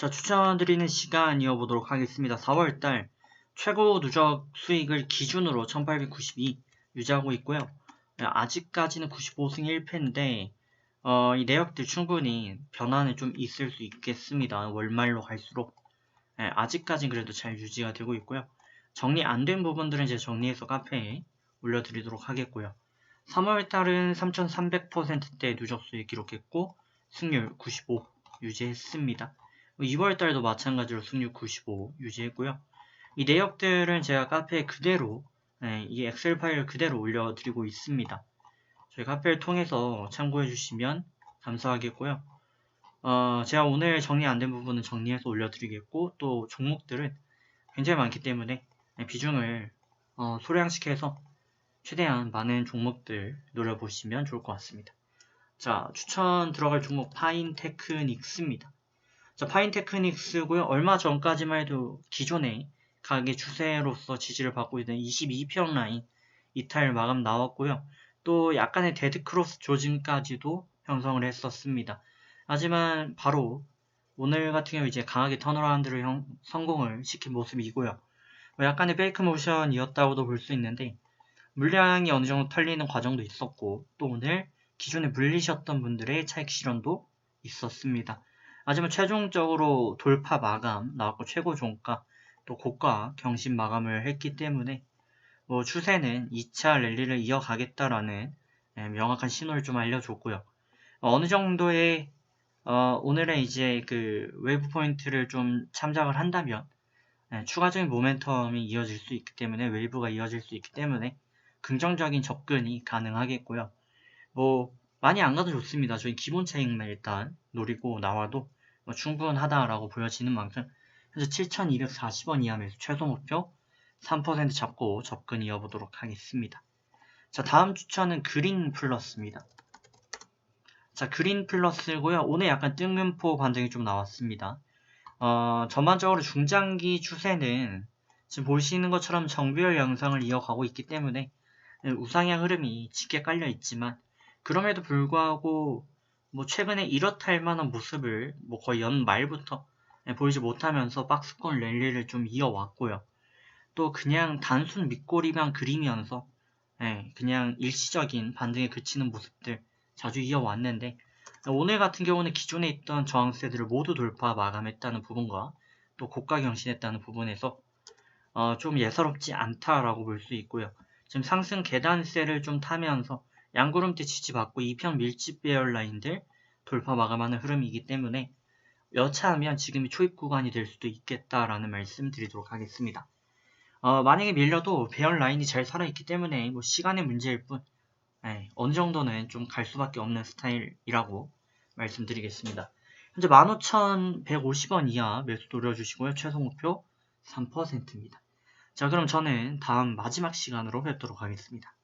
자, 추천드리는 시간 이어보도록 하겠습니다. 4월달 최고 누적 수익을 기준으로 1892 유지하고 있고요. 네, 아직까지는 95승 1패인데 어, 이 내역들 충분히 변화는 좀 있을 수 있겠습니다. 월말로 갈수록 네, 아직까지는 그래도 잘 유지가 되고 있고요. 정리 안 된 부분들은 이제 정리해서 카페에 올려드리도록 하겠고요. 3월달은 3300%대 누적 수익 기록했고 승률 95 유지했습니다. 2월 달도 마찬가지로 승률 95 유지했고요. 이 내역들은 제가 카페에 그대로 네, 이 엑셀 파일을 그대로 올려드리고 있습니다. 저희 카페를 통해서 참고해 주시면 감사하겠고요. 어, 제가 오늘 정리 안 된 부분은 정리해서 올려드리겠고 또 종목들은 굉장히 많기 때문에 비중을 어, 소량시켜서 최대한 많은 종목들 노려보시면 좋을 것 같습니다. 자, 추천 들어갈 종목 파인 테크닉스입니다. 자, 파인테크닉스고요. 얼마 전까지만 해도 기존의 가게 추세로서 지지를 받고 있는 22평 라인 이탈 마감 나왔고요. 또 약간의 데드크로스 조짐까지도 형성을 했었습니다. 하지만 바로 오늘 같은 경우 이제 강하게 턴어라운드를 형, 성공을 시킨 모습이고요. 뭐 약간의 페이크 모션이었다고도 볼 수 있는데 물량이 어느 정도 털리는 과정도 있었고 또 오늘 기존에 물리셨던 분들의 차익 실현도 있었습니다. 하지만 최종적으로 돌파 마감 나왔고 최고 종가 또 고가 경신 마감을 했기 때문에 뭐 추세는 2차 랠리를 이어가겠다라는 예, 명확한 신호를 좀 알려줬고요. 어느 정도의 어, 오늘의 이제 그 웨이브 포인트를 좀 참작을 한다면 예, 추가적인 모멘텀이 이어질 수 있기 때문에 웨이브가 이어질 수 있기 때문에 긍정적인 접근이 가능하겠고요. 뭐 많이 안 가도 좋습니다. 저희 기본 차익만 일단 노리고 나와도 뭐 충분하다라고 보여지는 만큼 현재 7,240원 이하 매수 최소 목표 3% 잡고 접근 이어보도록 하겠습니다. 자 다음 추천은 그린 플러스입니다. 자 그린 플러스고요. 오늘 약간 뜬금포 반등이 좀 나왔습니다. 어, 전반적으로 중장기 추세는 지금 보시는 것처럼 정비열 양상을 이어가고 있기 때문에 우상향 흐름이 짙게 깔려 있지만 그럼에도 불구하고 뭐 최근에 이렇다 할 만한 모습을 뭐 거의 연 말부터 보이지 못하면서 박스권 랠리를 좀 이어왔고요. 또 그냥 단순 밑꼬리만 그리면서 예, 그냥 일시적인 반등에 그치는 모습들 자주 이어왔는데 오늘 같은 경우는 기존에 있던 저항세들을 모두 돌파 마감했다는 부분과 또 고가 경신했다는 부분에서 어, 좀 예사롭지 않다라고 볼 수 있고요. 지금 상승 계단세를 좀 타면서 양구름대 지지받고 2평 밀집 배열 라인들 돌파 마감하는 흐름이기 때문에 여차하면 지금이 초입 구간이 될 수도 있겠다라는 말씀 드리도록 하겠습니다. 어, 만약에 밀려도 배열 라인이 잘 살아있기 때문에 뭐 시간의 문제일 뿐 에이, 예, 어느 정도는 좀 갈 수밖에 없는 스타일이라고 말씀드리겠습니다. 현재 15,150원 이하 매수 노려주시고요. 최소 목표 3%입니다. 자 그럼 저는 다음 마지막 시간으로 뵙도록 하겠습니다.